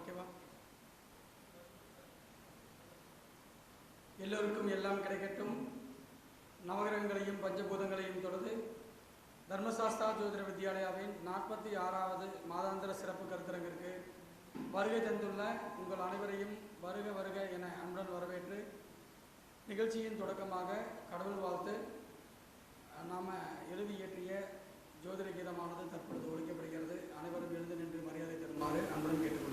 ஓகேவா? எல்லோருக்கும் எல்லாம் கிடைக்கட்டும். நவகிரகங்களையும் பஞ்சபூதங்களையும் தொடர்ந்து தர்மசாஸ்தா ஜோதிட வித்யாலயாவின் நாற்பத்தி ஆறாவது மாதாந்திர சிறப்பு கருத்தரங்கிற்கு வருகை தந்துள்ள உங்கள் அனைவரையும் வருக வருக என அன்புடன் வரவேற்று நிகழ்ச்சியின் தொடக்கமாக கடவுள் வாழ்த்து நாம் எழுதி இயற்றிய ஜோதிட கீதமானது தற்பொழுது ஒழிக்கப்படுகிறது. அனைவரும் எழுந்து நின்று மரியாதை தருமாறு அன்புடன் கேட்டுக்கொள்கிறேன்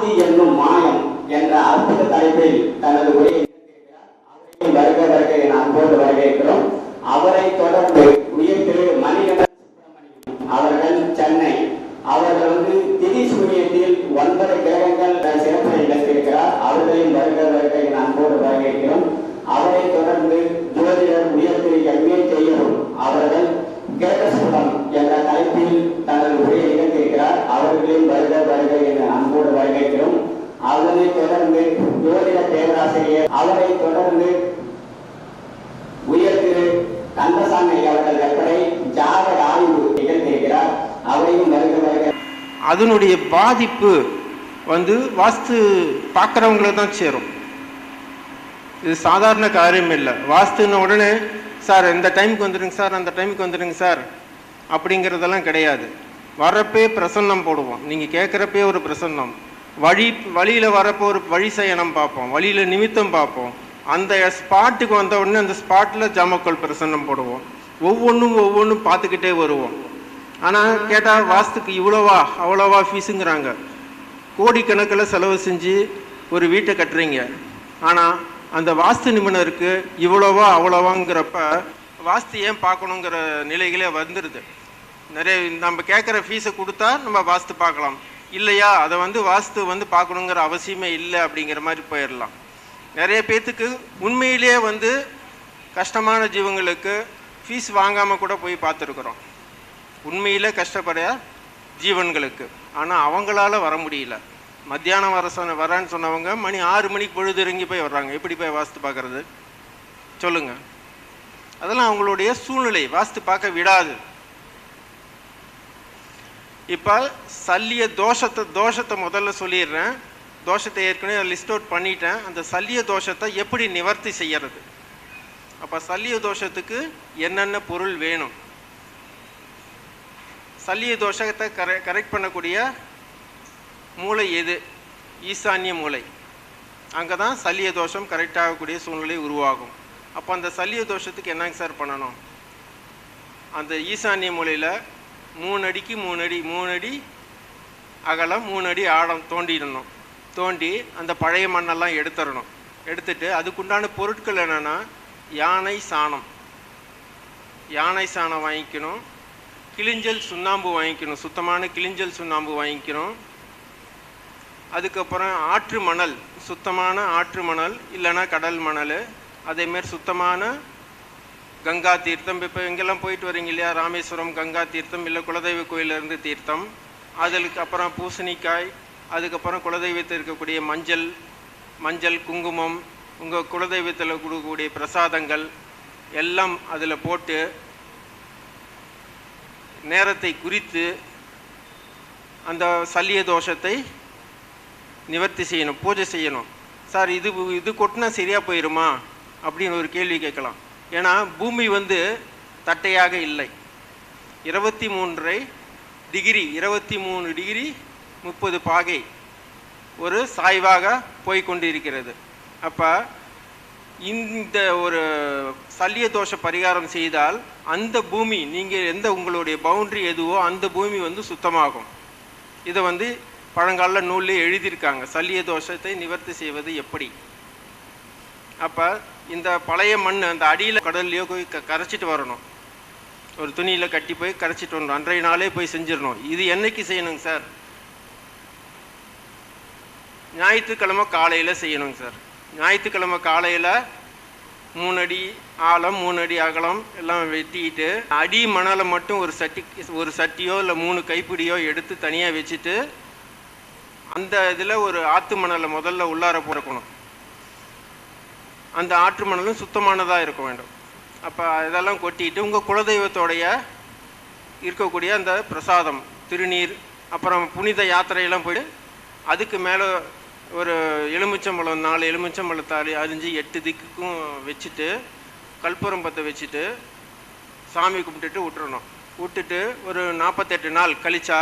சாந்தி என்னும் மாயம் என்ற அற்புத தலைப்பில் தனது உரையை வருக வருக என அன்போடு வரவேற்கிறோம். அவரை தொடர்ந்து உயர் திரு மணிகண்டன் சுப்பிரமணியம் அவர்கள் சென்னை. அவர்கள் வந்து திதி சூரியத்தில் ஒன்பது கிரகங்கள் சிறப்பு நிகழ்த்தியிருக்கிறார் அவர்களையும் வருக வருக என அன்போடு வரவேற்கிறோம். அவரை தொடர்ந்து ஜோதிடர் உயர் திரு எம் ஏ செய்யரும் அவர்கள் கேட்டசூலம் அதனை தொடர்ந்து ஜோதிட பேராசிரியர் அவரை தொடர்ந்து உயர் திரு கந்தசாமி அவர்கள் எப்படி ஜாதக ஆய்வு நிகழ்த்தியிருக்கிறார் அவரையும் வருக வருக. அதனுடைய பாதிப்பு வந்து வாஸ்து பார்க்குறவங்கள தான் சேரும். இது சாதாரண காரியம் இல்லை. வாஸ்துன்ன உடனே சார் இந்த டைமுக்கு வந்துடுங்க சார் அந்த டைமுக்கு வந்துடுங்க சார் அப்படிங்கிறதெல்லாம் கிடையாது. வரப்பே பிரசன்னம் போடுவோம். நீங்கள் கேட்குறப்பே ஒரு பிரசன்னம். வழி வழியில் வரப்போ ஒரு வழி சயனம் பார்ப்போம். வழியில் நிமித்தம் பார்ப்போம். அந்த ஸ்பாட்டுக்கு வந்த உடனே அந்த ஸ்பாட்டில் ஜாமக்கோல் பிரசன்னம் போடுவோம். ஒவ்வொன்றும் ஒவ்வொன்றும் பார்த்துக்கிட்டே வருவோம். ஆனால் கேட்டால் வாஸ்துக்கு இவ்வளோவா அவ்வளோவா ஃபீஸுங்கிறாங்க கோடிக்கணக்கில் செலவு செஞ்சு ஒரு வீட்டை கட்டுறீங்க. ஆனால் அந்த வாஸ்து நிபுணருக்கு இவ்வளோவா அவ்வளோவாங்கிறப்ப வாஸ்து ஏன் பார்க்கணுங்கிற நிலைகளே வந்துடுது நிறைய நம்ம கேட்குற ஃபீஸை கொடுத்தா நம்ம வாஸ்து பார்க்கலாம். இல்லையா? அதை வந்து வாஸ்து வந்து பார்க்கணுங்கிற அவசியமே இல்லை அப்படிங்கிற மாதிரி போயிடலாம். நிறைய பேர்த்துக்கு உண்மையிலேயே வந்து கஷ்டமான ஜீவங்களுக்கு ஃபீஸ் வாங்காமல் கூட போய் பார்த்துருக்குறோம். உண்மையில் கஷ்டப்பட ஜீவன்களுக்கு. ஆனால் அவங்களால வர முடியல. மத்தியானம் வர சொன்ன வரேன்னு சொன்னவங்க மணி ஆறு மணிக்கு பொழுது இறங்கி போய் வர்றாங்க. எப்படி போய் வாஸ்து பார்க்கறது? சொல்லுங்கள் அதெல்லாம் அவங்களுடைய சூழ்நிலை. வாஸ்து பார்க்க விடாது. இப்போ சல்லிய தோஷத்தை தோஷத்தை முதல்ல சொல்லிடுறேன். தோஷத்தை ஏற்கனவே லிஸ்ட் அவுட் பண்ணிட்டேன். அந்த சல்லிய தோஷத்தை எப்படி நிவர்த்தி செய்யறது? அப்போ சல்லிய தோஷத்துக்கு என்னென்ன பொருள் வேணும்? சல்லிய தோஷத்தை கரெ கரெக்ட் பண்ணக்கூடிய மூளை எது? ஈசான்ய மூளை. அங்கே தான் சல்லிய தோஷம் கரெக்ட் ஆகக்கூடிய சூழ்நிலை உருவாகும். அப்போ அந்த சல்லிய தோஷத்துக்கு என்னங்க சார் பண்ணணும்? அந்த ஈசான்ய மூலையில் மூணு அடிக்கு மூணு அடி மூணு அடி அகலம் மூணு அடி ஆழம் தோண்டிடணும். தோண்டி அந்த பழைய மண்ணெல்லாம் எடுத்துடணும். எடுத்துட்டு அதுக்குண்டான பொருட்கள் என்னென்னா யானை சாணம். யானை சாணம் வாங்கிக்கணும். கிளிஞ்சல் சுண்ணாம்பு வாங்கிக்கணும். சுத்தமான கிளிஞ்சல் சுண்ணாம்பு வாங்கிக்கணும். அதுக்கப்புறம் ஆற்று மணல் சுத்தமான ஆற்று மணல் இல்லைன்னா கடல் மணல் அதேமாரி சுத்தமான கங்கா தீர்த்தம். இப்போ எங்கெல்லாம் போயிட்டு வரீங்க இல்லையா? ராமேஸ்வரம் கங்கா தீர்த்தம் இல்லை குலதெய்வ கோயிலிருந்து தீர்த்தம். அதுக்கு அப்புறம் பூசணிக்காய் அதுக்கப்புறம் குலதெய்வத்தில் இருக்கக்கூடிய மஞ்சள் மஞ்சள் குங்குமம் உங்கள் குலதெய்வத்தில் கொடுக்கக்கூடிய பிரசாதங்கள் எல்லாம் அதில் போட்டு நேரத்தை குறித்து அந்த சல்லிய தோஷத்தை நிவர்த்தி செய்யணும் பூஜை செய்யணும். சார் இது இது கொட்டினா சரியாக போயிடுமா அப்படின்னு ஒரு கேள்வி கேட்கலாம். ஏன்னா பூமி வந்து தட்டையாக இல்லை. இருபத்தி மூன்றை டிகிரி இருபத்தி மூணு டிகிரி முப்பது பாகை ஒரு சாய்வாக போய்கொண்டிருக்கிறது அப்போ இந்த ஒரு சல்லிய தோஷ பரிகாரம் செய்தால் அந்த பூமி நீங்கள் எந்த உங்களுடைய பவுண்ட்ரி எதுவோ அந்த பூமி வந்து சுத்தமாகும். இதை வந்து பழங்கால நூல்லே எழுதியிருக்காங்க. சல்லிய தோஷத்தை நிவர்த்தி செய்வது எப்படி? அப்போ இந்த பழைய மண் அந்த அடியில் கடல்லையோ போய் க கரைச்சிட்டு வரணும். ஒரு துணியில் கட்டி போய் கரைச்சிட்டு வரணும். அன்றைய நாளே போய் செஞ்சிடணும். இது என்னைக்கு செய்யணுங்க சார்? ஞாயிற்றுக்கிழமை காலையில் செய்யணுங்க சார். ஞாயிற்றுக்கிழமை காலையில் மூணு அடி ஆழம் மூணு அடி அகலம் எல்லாம் வெட்டிட்டு அடி மணலை மட்டும் ஒரு சட்டி ஒரு சட்டியோ இல்லை மூணு கைப்பிடியோ எடுத்து தனியாக வச்சுட்டு அந்த இதில் ஒரு ஆற்று மணலை முதல்ல உள்ளார போடக்கணும் அந்த ஆற்று மணலும் சுத்தமானதாக இருக்க வேண்டும். அப்போ இதெல்லாம் கொட்டிட்டு உங்கள் குலதெய்வத்தோடைய இருக்கக்கூடிய அந்த பிரசாதம் திருநீர் அப்புறம் புனித யாத்திரையெல்லாம் போயிட்டு அதுக்கு மேலே ஒரு எலுமிச்சம்பழம் நாலு எலுமிச்சம்பழத்தாரி அரிஞ்சு எட்டு திக்குக்கும் வச்சுட்டு கற்பூரம் பற்ற வச்சுட்டு சாமி கும்பிட்டுட்டு விட்டுறணும். விட்டுட்டு ஒரு நாற்பத்தெட்டு நாள் கழிச்சா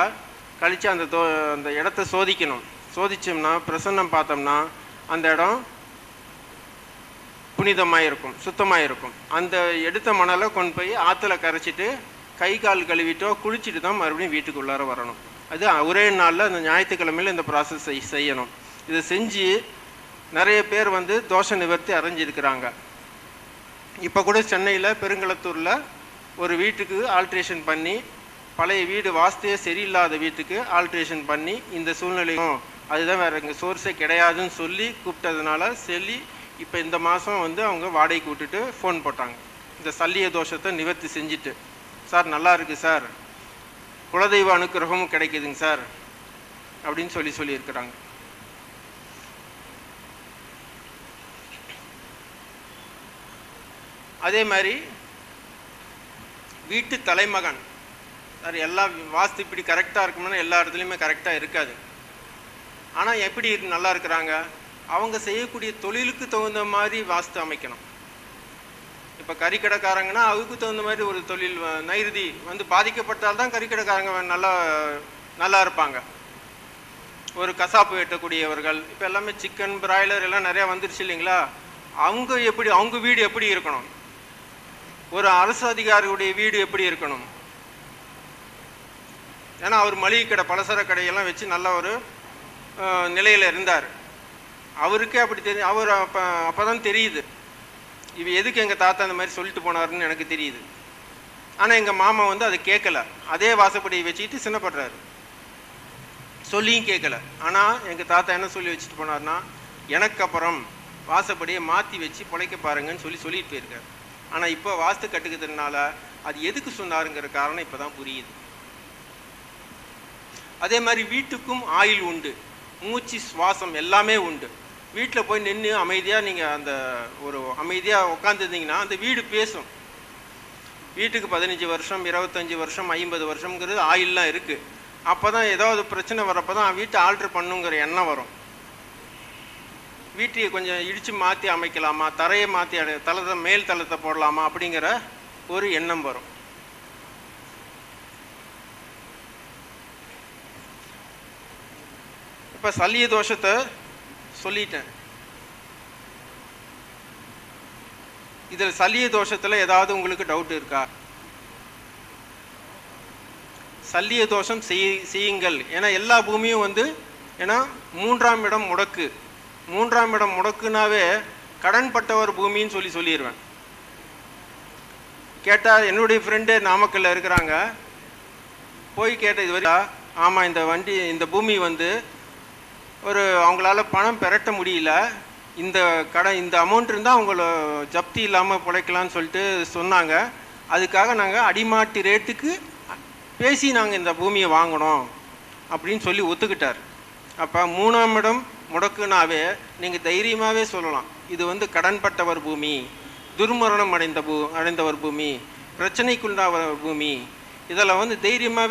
கழிச்சா அந்த தோ அந்த இடத்த சோதிக்கணும். சோதிச்சோம்னா பிரசன்னம் பார்த்தோம்னா அந்த இடம் புனிதமாக இருக்கும் சுத்தமாக இருக்கும் அந்த எடுத்த மணலை கொண்டு போய் ஆற்றுல கரைச்சிட்டு கை கால் கழுவிட்டோ குளிச்சுட்டு தான் மறுபடியும் வீட்டுக்குள்ளார வரணும். அது ஒரே நாளில் அந்த ஞாயிற்றுக்கிழமையில் இந்த ப்ராசஸ் செய் செய்யணும். இதை செஞ்சு நிறைய பேர் வந்து தோஷ நிவர்த்தி அரைஞ்சிருக்கிறாங்க இப்போ கூட சென்னையில் பெருங்களத்தூரில் ஒரு வீட்டுக்கு ஆல்ட்ரேஷன் பண்ணி பழைய வீடு வாஸ்தையே சரியில்லாத வீட்டுக்கு ஆல்ட்ரேஷன் பண்ணி இந்த சூழ்நிலையும் அதுதான் வேறு எங்கள் சோர்ஸே கிடையாதுன்னு சொல்லி கூப்பிட்டதுனால சொல்லி இப்போ இந்த மாதம் வந்து அவங்க வாடகைக்கு விட்டுட்டு ஃபோன் போட்டாங்க. இந்த சல்லிய தோஷத்தை நிவர்த்தி செஞ்சுட்டு சார் நல்லா இருக்குது சார். குலதெய்வ அனுக்கிரகமும் கிடைக்குதுங்க சார். அப்படின்னு சொல்லி சொல்லியிருக்கிறாங்க. அதே மாதிரி வீட்டு தலைமகன் சார் எல்லா வாஸ்து இப்படி கரெக்டாக இருக்கணும்னா எல்லா இடத்துலையுமே கரெக்டாக இருக்காது. ஆனால் எப்படி நல்லா இருக்கிறாங்க? அவங்க செய்யக்கூடிய தொழிலுக்கு தகுந்த மாதிரி வாஸ்து அமைக்கணும். இப்போ கறிக்கடைக்காரங்கன்னா அதுக்கு தகுந்த மாதிரி ஒரு தொழில் நைருதி வந்து பாதிக்கப்பட்டால் தான் கறிக்கடைக்காரங்க நல்லா நல்லா இருப்பாங்க. ஒரு கசாப்பு வெட்டக்கூடியவர்கள் இப்போ எல்லாமே சிக்கன் பிராய்லர் எல்லாம் நிறையா வந்துருச்சு இல்லைங்களா? அவங்க எப்படி அவங்க வீடு எப்படி இருக்கணும்? ஒரு அரசு அதிகாரியுடைய வீடு எப்படி இருக்கணும்? ஏன்னா அவர் மளிகை கடை பலசர கடையெல்லாம் வச்சு நல்ல ஒரு நிலையில் இருந்தார். அவருக்கே அப்படி தெரியும் அவர் அப்போ அப்போ தான் தெரியுது. இவ எதுக்கு எங்கள் தாத்தா அந்த மாதிரி சொல்லிட்டு போனாருன்னு எனக்கு தெரியுது. ஆனால் எங்கள் மாமா வந்து அதை கேட்கல அதே வாசப்படியை வச்சுக்கிட்டு சின்னப்படுறாரு. சொல்லியும் கேட்கல ஆனால் எங்கள் தாத்தா என்ன சொல்லி வச்சுட்டு போனார்னா எனக்கு அப்புறம் வாசப்படியை மாற்றி வச்சு பிழைக்க பாருங்கன்னு சொல்லி சொல்லிட்டு போயிருக்காரு. ஆனால் இப்போ வாஸ்து கட்டுக்கிறதுனால அது எதுக்கு சொன்னாருங்கிற காரணம் இப்போ தான் புரியுது. அதே மாதிரி வீட்டுக்கும் ஆயில் உண்டு. மூச்சு சுவாசம் எல்லாமே உண்டு. வீட்டில் போய் நின்று அமைதியாக நீங்கள் அந்த ஒரு அமைதியாக உட்காந்துருந்தீங்கன்னா அந்த வீடு பேசும். வீட்டுக்கு பதினஞ்சு வருஷம் இருபத்தஞ்சி வருஷம் ஐம்பது வருஷம்ங்கிறது ஆயில்லாம் இருக்குது அப்போ தான் ஏதாவது பிரச்சனை வரப்போ தான் வீட்டை ஆல்ட்ரு பண்ணுங்கிற எண்ணம் வரும். வீட்டை கொஞ்சம் இடித்து மாற்றி அமைக்கலாமா? தரையை மாற்றி அடை தளத்தை மேல் தளத்தை போடலாமா? அப்படிங்கிற ஒரு எண்ணம் வரும். இப்போ சல்லிய தோஷத்தை சொல்லிட்டேன். இதில் சல்லிய தோஷத்தில் ஏதாவது உங்களுக்கு டவுட் இருக்கா? சல்லிய தோஷம் செய் செய்யுங்கள். ஏன்னா எல்லா பூமியும் வந்து ஏன்னா மூன்றாம் இடம் முடக்கு. மூன்றாம் இடம் முடக்குனாவே கடன்பட்டவர் பூமின்னு சொல்லி சொல்லிடுவேன் கேட்டால் என்னுடைய ஃப்ரெண்டு நாமக்கல்ல இருக்கிறாங்க. போய் கேட்ட இது வரையா ஆமாம் இந்த வண்டி இந்த பூமி வந்து ஒரு அவங்களால பணம் பெரட்ட முடியல. இந்த கடை இந்த அமௌண்ட் இருந்தால் அவங்கள ஜப்தி இல்லாமல் பிழைக்கலாம்னு சொல்லிட்டு சொன்னாங்க. அதுக்காக நாங்கள் அடிமாட்டு ரேட்டுக்கு பேசி நாங்கள் இந்த பூமியை வாங்கினோம் அப்படின்னு சொல்லி ஒத்துக்கிட்டார். அப்போ மூணாம் இடம் முடக்குனாவே நீங்கள் தைரியமாகவே சொல்லலாம். இது வந்து கடன்பட்டவர் பூமி துர்மரணம் அடைந்த பூ அடைந்தவர் பூமி பிரச்சனைக்குண்டாவர் பூமி. இதில் வந்து தைரியமாகவே